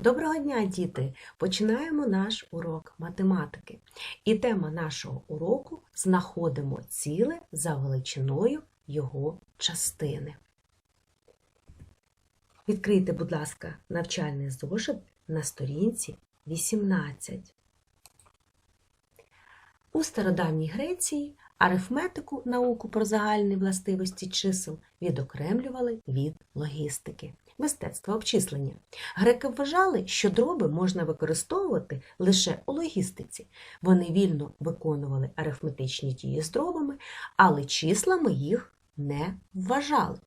Доброго дня, діти! Починаємо наш урок математики. І тема нашого уроку знаходимо ціле за величиною його частини. Відкрийте, будь ласка, навчальний зошит на сторінці 18. У стародавній Греції арифметику, науку про загальні властивості чисел, відокремлювали від логістики, мистецтва обчислення. Греки вважали, що дроби можна використовувати лише у логістиці. Вони вільно виконували арифметичні дії з дробами, але числами їх не вважали.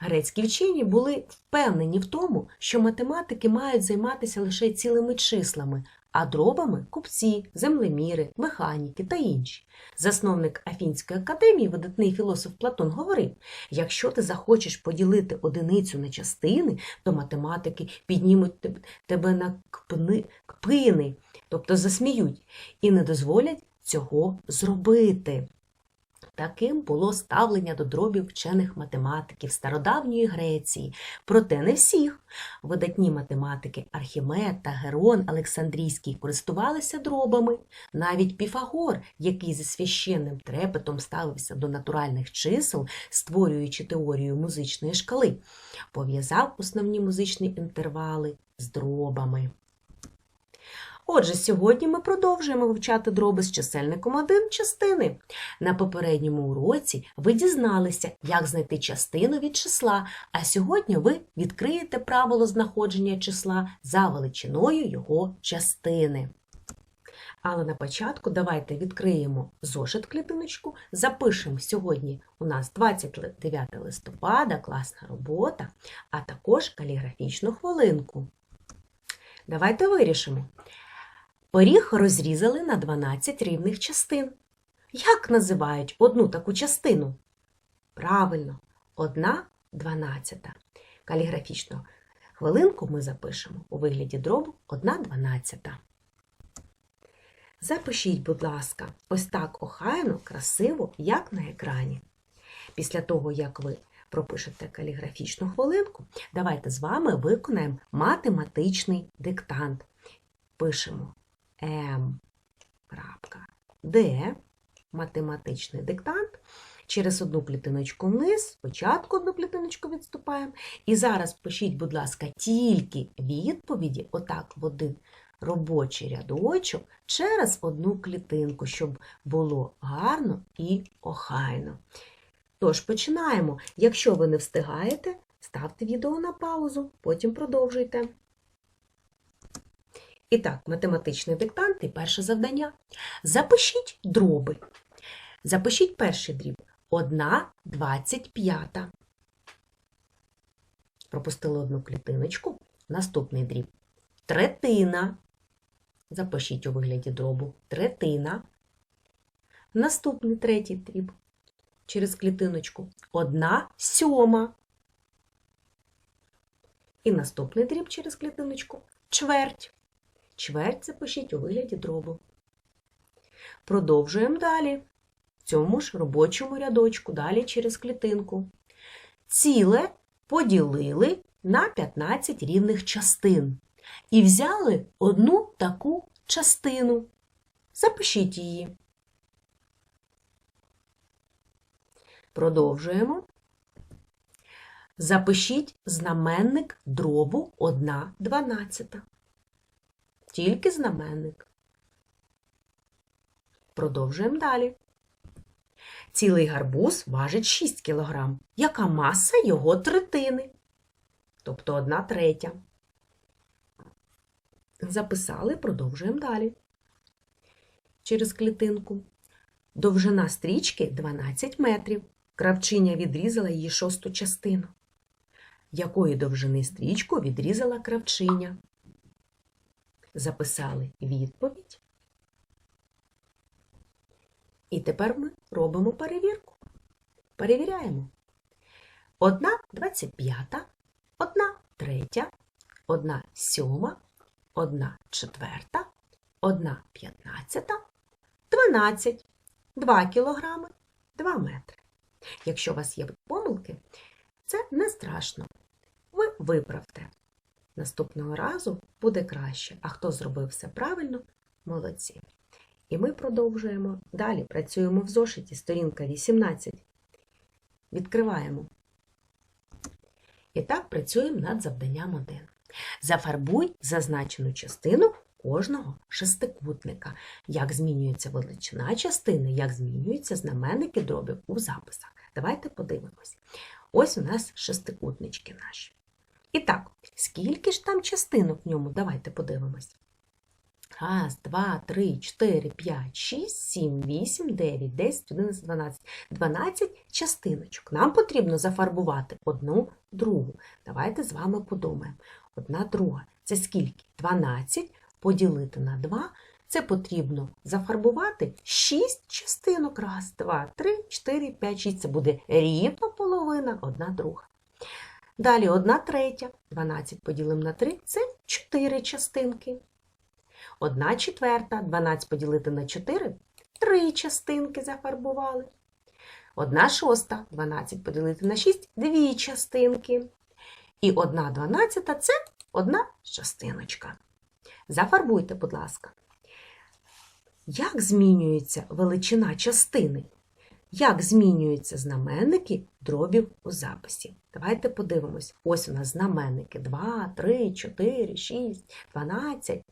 Грецькі вчені були впевнені в тому, що математики мають займатися лише цілими числами, а дробами купці, землеміри, механіки та інші. Засновник Афінської академії, видатний філософ Платон, говорив: якщо ти захочеш поділити одиницю на частини, то математики піднімуть тебе на кпни, кпини, тобто засміють, і не дозволять цього зробити. Таким було ставлення до дробів вчених математиків стародавньої Греції, проте не всіх. Видатні математики Архімед та Герон Олександрійський користувалися дробами. Навіть Піфагор, який зі священним трепетом ставився до натуральних чисел, створюючи теорію музичної шкали, пов'язав основні музичні інтервали з дробами. Отже, сьогодні ми продовжуємо вивчати дроби з чисельником 1 частини. На попередньому уроці ви дізналися, як знайти частину від числа, а сьогодні ви відкриєте правило знаходження числа за величиною його частини. Але на початку давайте відкриємо зошит клітиночку, запишемо сьогодні у нас 29 листопада, класна робота, а також каліграфічну хвилинку. Давайте вирішимо. Поріг розрізали на 12 рівних частин. Як називають одну таку частину? Правильно, одна дванадцята. Каліграфічну хвилинку ми запишемо у вигляді дробу одна дванадцята. Запишіть, будь ласка, ось так охайно, красиво, як на екрані. Після того, як ви пропишете каліграфічну хвилинку, давайте з вами виконаємо математичний диктант. Пишемо М. Д. Математичний диктант. Через одну клітиночку вниз, спочатку одну клітиночку відступаємо. І зараз пишіть, будь ласка, тільки відповіді, отак в один робочий рядочок, через одну клітинку, щоб було гарно і охайно. Тож починаємо. Якщо ви не встигаєте, ставте відео на паузу, потім продовжуйте. І так, математичний диктант і перше завдання. Запишіть дроби. Запишіть перший дріб. 1 25. Пропустили одну клітиночку. Наступний дріб. Третина. Запишіть у вигляді дробу. Третина. Наступний третій дріб. Через клітиночку. 1 сьома. І наступний дріб через клітиночку. Чверть. Чверть запишіть у вигляді дробу. Продовжуємо далі. В цьому ж робочому рядочку, далі через клітинку. Ціле поділили на 15 рівних частин. І взяли одну таку частину. Запишіть її. Продовжуємо. Запишіть знаменник дробу 1 дванадцята. Тільки знаменник. Продовжуємо далі. Цілий гарбуз важить 6 кг. Яка маса його третини? Тобто 1 третя. Записали, продовжуємо далі. Через клітинку. Довжина стрічки 12 метрів. Кравчиня відрізала її шосту частину. Якої довжини стрічку відрізала кравчиня? Записали відповідь. І тепер ми робимо перевірку. Перевіряємо. Одна двадцять п'ята, одна третя, одна сьома, одна четверта, одна п'ятнадцята, дванадцять, два кілограми, два метри. Якщо у вас є помилки, це не страшно. Ви виправте. Наступного разу буде краще. А хто зробив все правильно, молодці. І ми продовжуємо. Далі працюємо в зошиті, сторінка 18. Відкриваємо. І так працюємо над завданням 1. Зафарбуй зазначену частину кожного шестикутника. Як змінюється величина частини, як змінюються знаменники дробів у записах. Давайте подивимось. Ось у нас шестикутнички наші. І так, скільки ж там частинок в ньому? Давайте подивимось. Раз, два, три, чотири, п'ять, шість, сім, вісім, дев'ять, десять, одинадцять, дванадцять. Дванадцять частиночок. Нам потрібно зафарбувати одну другу. Давайте з вами подумаємо. Одна друга. Це скільки? 12 поділити на 2. Це потрібно зафарбувати 6 частинок. Раз, два, три, чотири, п'ять, шість. Це буде рівно половина, одна друга. Далі одна третя. 12 поділимо на 3 це 4 частинки. Одна четверта, 12 поділити на 4 3 частинки зафарбували. Одна шоста, 12 поділити на 6 2 частинки. І одна дванадцята це одна частиночка. Зафарбуйте, будь ласка. Як змінюється величина частини? Як змінюються знаменники дробів у записі? Давайте подивимось. Ось у нас знаменники 2, 3, 4, 6, 12.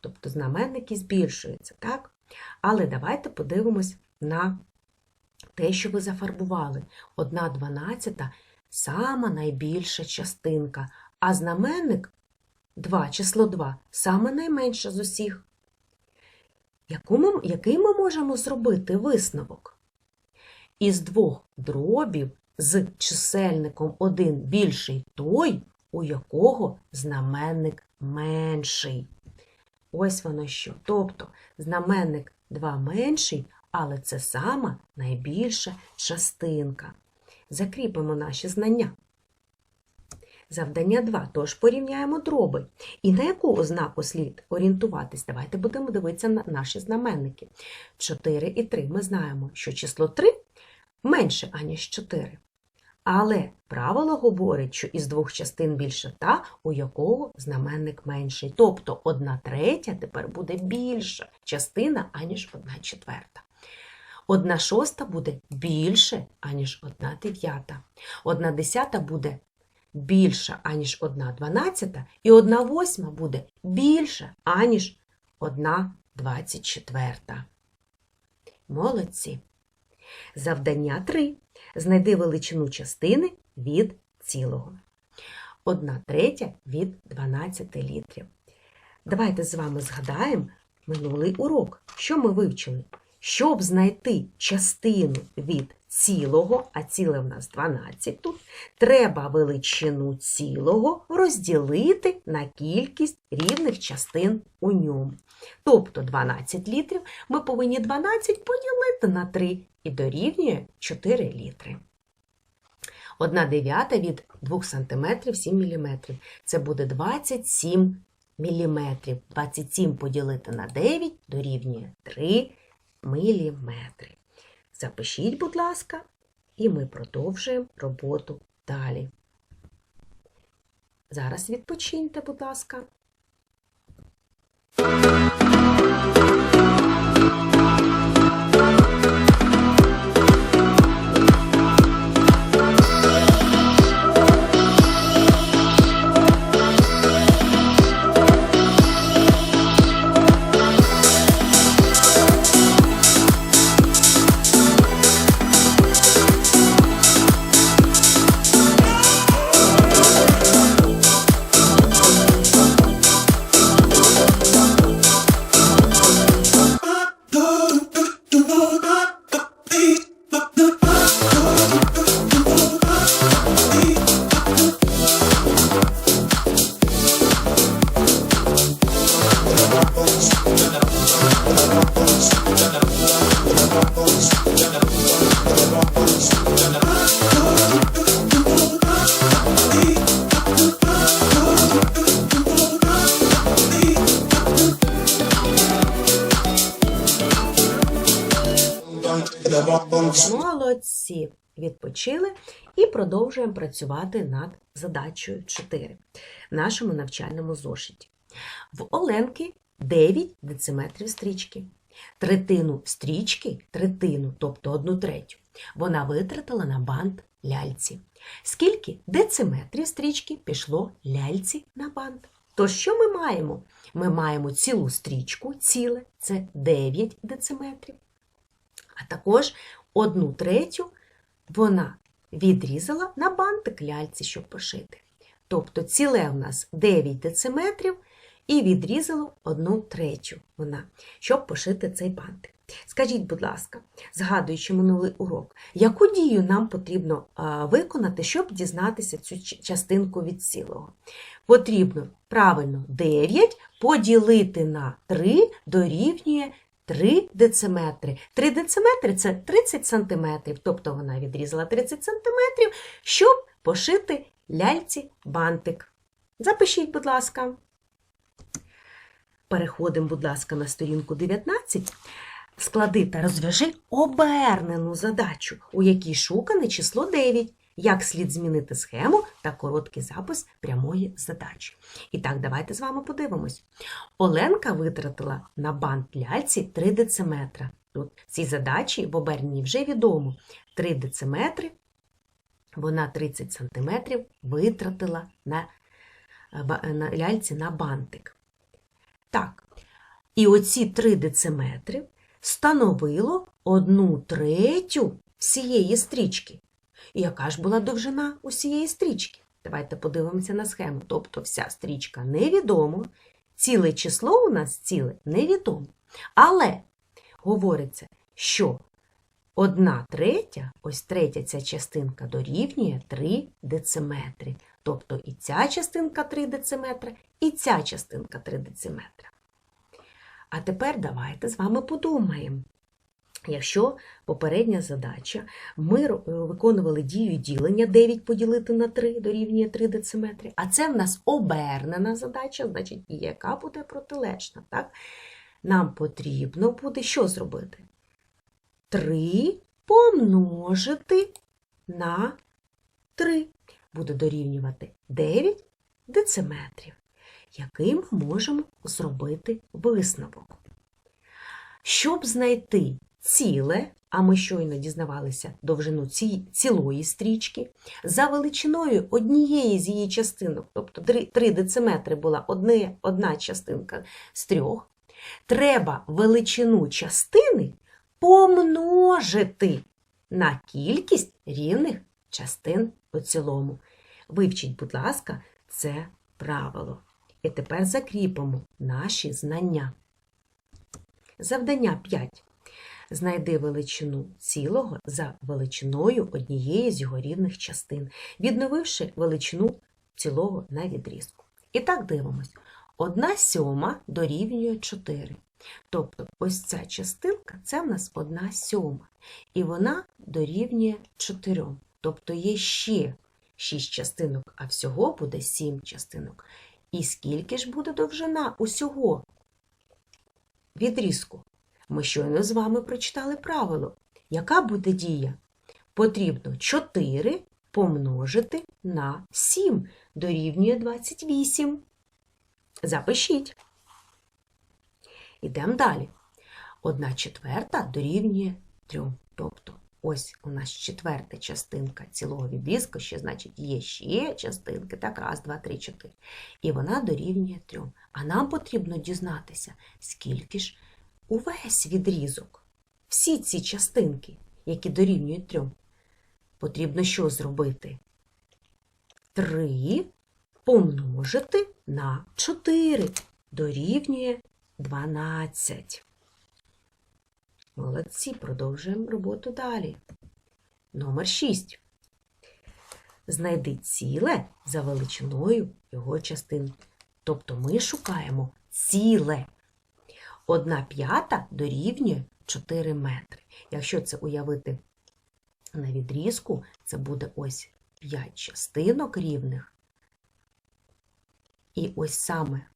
Тобто знаменники збільшуються, так? Але давайте подивимось на те, що ви зафарбували. Одна дванадцята сама найбільша частинка, а знаменник 2, число 2 саме найменше з усіх. Яку ми, який ми можемо зробити висновок? Із двох дробів з чисельником 1 більший той, у якого знаменник менший. Ось воно що. Тобто знаменник 2 менший, але це сама найбільша частинка. Закріпимо наші знання. Завдання 2. Тож порівняємо дроби. І на яку ознаку слід орієнтуватись? Давайте будемо дивитися на наші знаменники. 4 і 3. Ми знаємо, що число 3 менше, аніж 4. Але правило говорить, що із двох частин більше та, у якого знаменник менший. Тобто 1 третя тепер буде більша частина, аніж 1 четверта. Одна шоста буде більше, аніж одна дев'ята. Одна десята буде більша, аніж одна дванадцята, і одна восьма буде більша, аніж одна двадцять четверта. Молодці. Завдання 3. Знайди величину частини від цілого. Одна третя від 12 літрів. Давайте з вами згадаємо минулий урок. Що ми вивчили? Щоб знайти частину від цілого, а ціле в нас 12 тут, треба величину цілого розділити на кількість рівних частин у ньому. Тобто 12 літрів ми повинні 12 поділити на 3 і дорівнює 4 літри. 1 дев'ята від 2 см 7 мм. Це буде 27 мм. 27 поділити на 9 дорівнює 3 міліметри. Запишіть, будь ласка, і ми продовжуємо роботу далі. Зараз відпочиньте, будь ласка. Продовжуємо працювати над задачею 4 в нашому навчальному зошиті. В Оленки 9 дециметрів стрічки. Третину стрічки, третину, тобто одну третю, вона витратила на бант ляльці. Скільки дециметрів стрічки пішло ляльці на бант? Тож що ми маємо? Ми маємо цілу стрічку, ціле, це 9 дециметрів. А також одну третю вона відрізала на бантик ляльці, щоб пошити. Тобто ціле у нас 9 дециметрів і відрізало одну третю вона, щоб пошити цей бантик. Скажіть, будь ласка, згадуючи минулий урок, яку дію нам потрібно виконати, щоб дізнатися цю частинку від цілого? Потрібно правильно 9 поділити на 3 дорівнює 3 дециметри. 3 дециметри це 30 сантиметрів, тобто вона відрізала 30 сантиметрів, щоб пошити ляльці бантик. Запишіть, будь ласка. Переходимо, будь ласка, на сторінку 19. Склади та розв'яжи обернену задачу, у якій шукане число 9. Як слід змінити схему та короткий запис прямої задачі. І так, давайте з вами подивимось. Оленка витратила на бант ляльці 3 дециметра. Тут цій задачі в оберненні вже відомо 3 дециметри, вона 30 сантиметрів витратила на, е, на ляльці на бантик. Так, і оці 3 дециметри становило одну третю всієї стрічки. І яка ж була довжина усієї стрічки? Давайте подивимося на схему. Тобто вся стрічка невідомо, ціле число у нас ціле невідомо. Але говориться, що одна третя, ось третя ця частинка дорівнює 3 дециметри. Тобто і ця частинка 3 дециметри, і ця частинка 3 дециметри. А тепер давайте з вами подумаємо. Якщо попередня задача, ми е, виконували дію ділення 9 поділити на 3 дорівнює 3 дециметри, а це в нас обернена задача, значить, яка буде протилежна. Так? Нам потрібно буде що зробити? 3 помножити на 3 буде дорівнювати 9 дециметрів. Який ми можемо зробити висновок? Щоб знайти ціле, а ми щойно дізнавалися довжину ці, цілої стрічки, за величиною однієї з її частинок, тобто 3, 3 дециметри була одне, одна частинка з трьох, треба величину частини помножити на кількість рівних частин у цілому. Вивчіть, будь ласка, це правило. І тепер закріпимо наші знання. Завдання 5. Знайди величину цілого за величиною однієї з його рівних частин, відновивши величину цілого на відрізку. І так дивимось. Одна сьома дорівнює 4. Тобто ось ця частинка це в нас одна сьома. І вона дорівнює 4. Тобто є ще 6 частинок, а всього буде 7 частинок. І скільки ж буде довжина усього відрізку? Ми щойно з вами прочитали правило. Яка буде дія? Потрібно 4 помножити на 7 дорівнює 28. Запишіть. Ідемо далі. Одна четверта дорівнює 3. Тобто, ось у нас четверта частинка цілого відрізку, ще, значить, є ще частинки. Так, раз, два, три, чотири. І вона дорівнює 3. А нам потрібно дізнатися, скільки ж увесь відрізок, всі ці частинки, які дорівнюють 3. Потрібно що зробити? 3 помножити на 4 дорівнює 12. Молодці, продовжуємо роботу далі. Номер 6. Знайди ціле за величиною його частин. Тобто ми шукаємо ціле. Одна п'ята дорівнює 4 метри. Якщо це уявити на відрізку, це буде ось 5 частинок рівних. І ось саме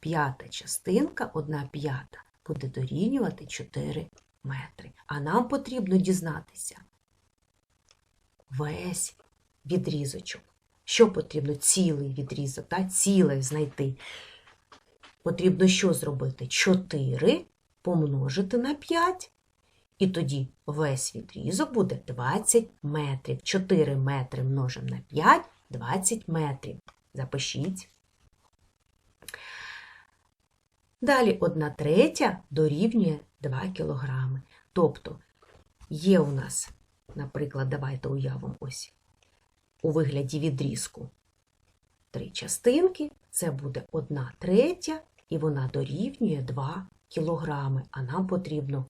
п'ята частинка, одна п'ята, буде дорівнювати 4 метри. А нам потрібно дізнатися весь відрізочок. Що потрібно? Цілий відрізок, та? ціле знайти. Потрібно що зробити? 4 помножити на 5. І тоді весь відрізок буде 20 метрів. 4 метри множимо на 5 20 метрів. Запишіть. Далі 1 третя дорівнює 2 кілограми. Тобто є у нас, наприклад, давайте уявимо ось у вигляді відрізку три частинки, це буде 1 третя, і вона дорівнює 2 кілограми, а нам потрібно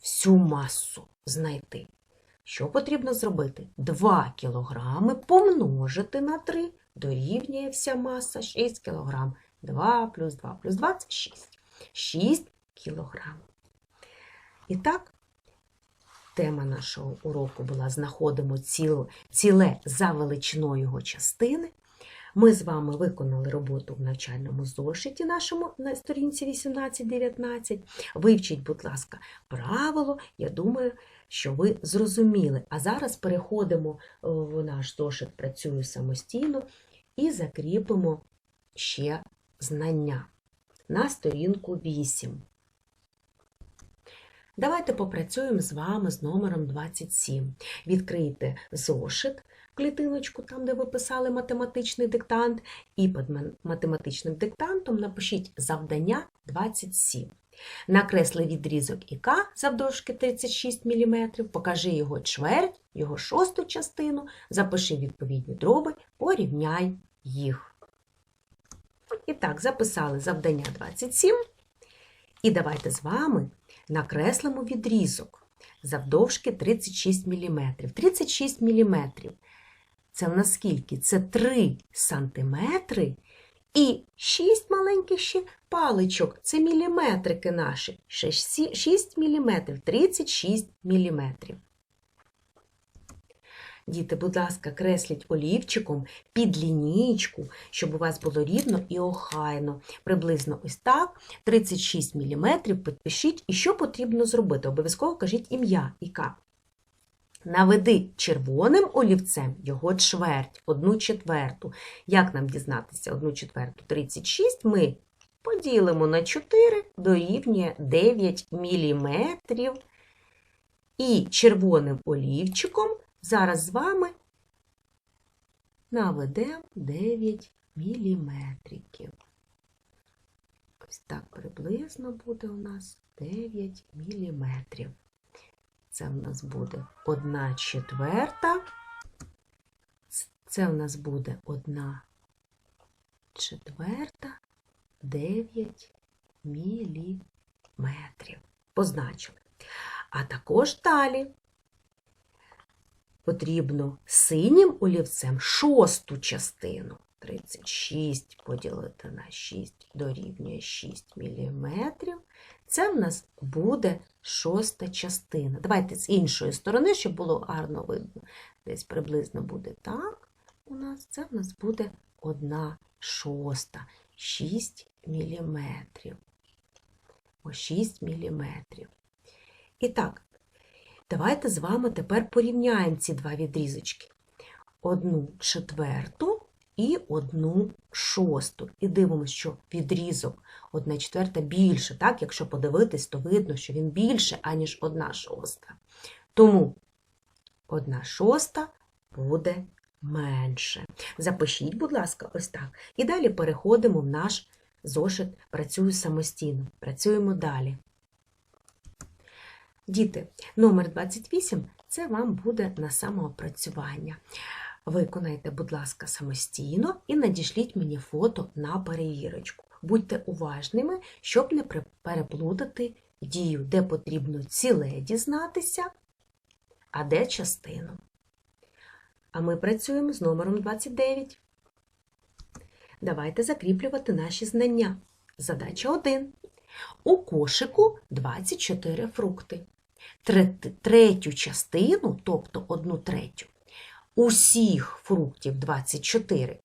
всю масу знайти. Що потрібно зробити? 2 кілограми помножити на 3 дорівнює вся маса 6 кілограм. 2 плюс 2 плюс 2 це 6. 6 кілограм. І так, тема нашого уроку була знаходимо ціле за величиною його частини. Ми з вами виконали роботу в навчальному зошиті нашому на сторінці 18-19. Вивчіть, будь ласка, правило. Я думаю, що ви зрозуміли. А зараз переходимо в наш зошит працюю самостійно і закріпимо ще знання на сторінку 8. Давайте попрацюємо з вами з номером 27. Відкрийте зошит, клітиночку, там, де ви писали математичний диктант, і під математичним диктантом напишіть завдання 27. Накресли відрізок ІК завдовжки 36 мм, покажи його чверть, його шосту частину, запиши відповідні дроби, порівняй їх. І так, записали завдання 27. І давайте з вами накреслимо відрізок завдовжки 36 мм. 36 мм це в нас? Це 3 сантиметри і 6 маленьких ще паличок. Це міліметрики наші. 6 мм, 36 мм. Діти, будь ласка, кресліть олівчиком під лінійку, щоб у вас було рівно і охайно. Приблизно ось так. 36 мм підпишіть. І що потрібно зробити? Обов'язково кажіть ім'я Іка. Наведи червоним олівцем його чверть, одну четверту. Як нам дізнатися одну четверту? 36 ми поділимо на 4, дорівнює 9 мм. І червоним олівчиком зараз з вами наведемо 9 міліметриків. Ось так приблизно буде у нас 9 міліметрів. Це в нас буде 1 четверта. Це в нас буде 1 четверта 9 міліметрів. Позначили. А також далі потрібно синім олівцем шосту частину. 36 поділити на 6 дорівнює 6 мм. Це в нас буде шоста частина. Давайте з іншої сторони, щоб було гарно видно. Десь приблизно буде так. У нас це в нас буде 1 шоста, 6 мм. О 6 мм. І так, давайте з вами тепер порівняємо ці два відрізочки. Одну четверту і одну шосту. І дивимося, що відрізок одна четверта більше. Так? Якщо подивитись, то видно, що він більше, аніж одна шоста. Тому одна шоста буде менше. Запишіть, будь ласка, ось так. І далі переходимо в наш зошит Працюю самостійно. Працюємо далі. Діти, номер 28 це вам буде на самоопрацювання. Виконайте, будь ласка, самостійно і надішліть мені фото на перевірочку. Будьте уважними, щоб не переплутати дію, де потрібно ціле дізнатися, а де частину. А ми працюємо з номером 29. Давайте закріплювати наші знання. Задача 1. У кошику 24 фрукти. Третю частину, тобто одну третю, усіх фруктів 24,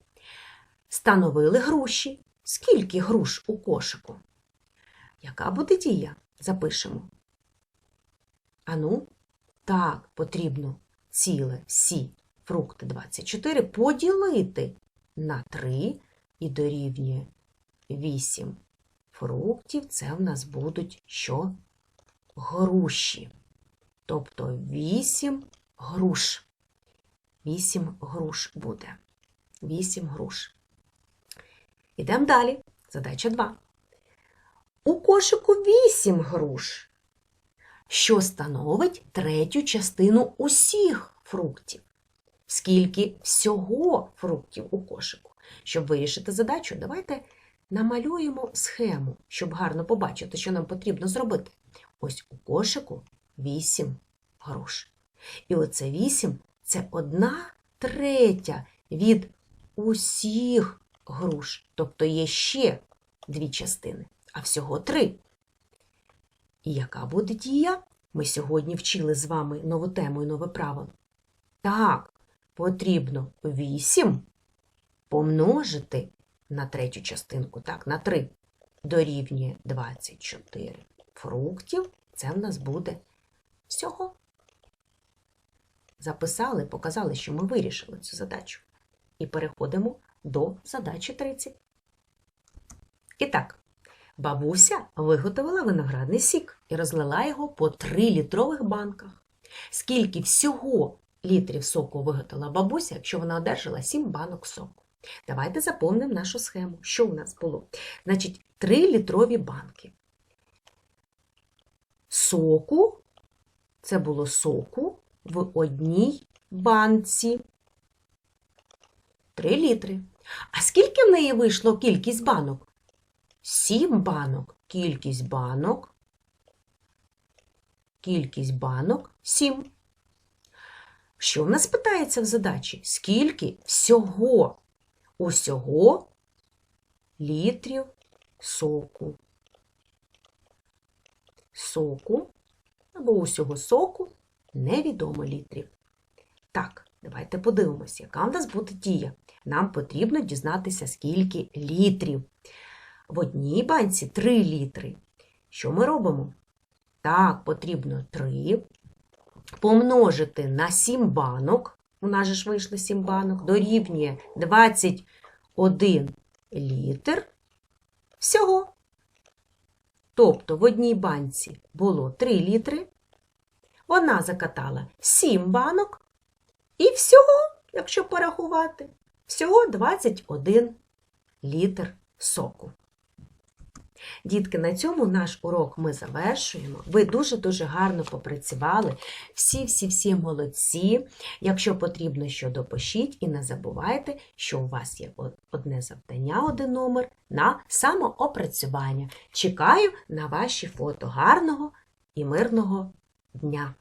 становили груші. Скільки груш у кошику? Яка буде дія? Запишемо. Ану, так, потрібно ціле всі фрукти 24 поділити на 3 і дорівнює 8 фруктів. Це в нас будуть що? Груші. Тобто 8 груш. 8 груш буде. 8 груш. Ідемо далі. Задача 2. У кошику 8 груш, що становить третю частину усіх фруктів. Скільки всього фруктів у кошику? Щоб вирішити задачу, давайте намалюємо схему, щоб гарно побачити, що нам потрібно зробити. Ось у кошику 8 груш. І оце 8 це одна третя від усіх груш. Тобто є ще дві частини, а всього три. І яка буде дія? Ми сьогодні вчили з вами нову тему і нове правило. Так, потрібно 8 помножити на третю частинку, так, на 3 дорівнює 24 фруктів. Це в нас буде всього. Записали, показали, що ми вирішили цю задачу. І переходимо до задачі 30. І так, бабуся виготовила виноградний сік і розлила його по 3 літрових банках. Скільки всього літрів соку виготовила бабуся, якщо вона одержала 7 банок соку? Давайте заповнимо нашу схему. Що у нас було? Значить, 3 літрові банки. Соку, це було соку в одній банці. 3 літри. А скільки в неї вийшло кількість банок? 7 банок. Кількість банок. Кількість банок 7. Що в нас питається в задачі? Скільки всього? Усього літрів соку. Соку або усього соку невідомо літрів. Так, давайте подивимося, яка в нас буде дія. Нам потрібно дізнатися, скільки літрів. В одній банці 3 літри. Що ми робимо? Так, потрібно 3 помножити на 7 банок. У нас же ж вийшло 7 банок, дорівнює 21 літр всього. Тобто в одній банці було 3 літри, вона закатала 7 банок, і всього, якщо порахувати, всього 21 літр соку. Дітки, на цьому наш урок ми завершуємо. Ви дуже-дуже гарно попрацювали. Всі-всі-всі молодці. Якщо потрібно, що допишіть, і не забувайте, що у вас є одне завдання, один номер на самоопрацювання. Чекаю на ваші фото гарного і мирного дня!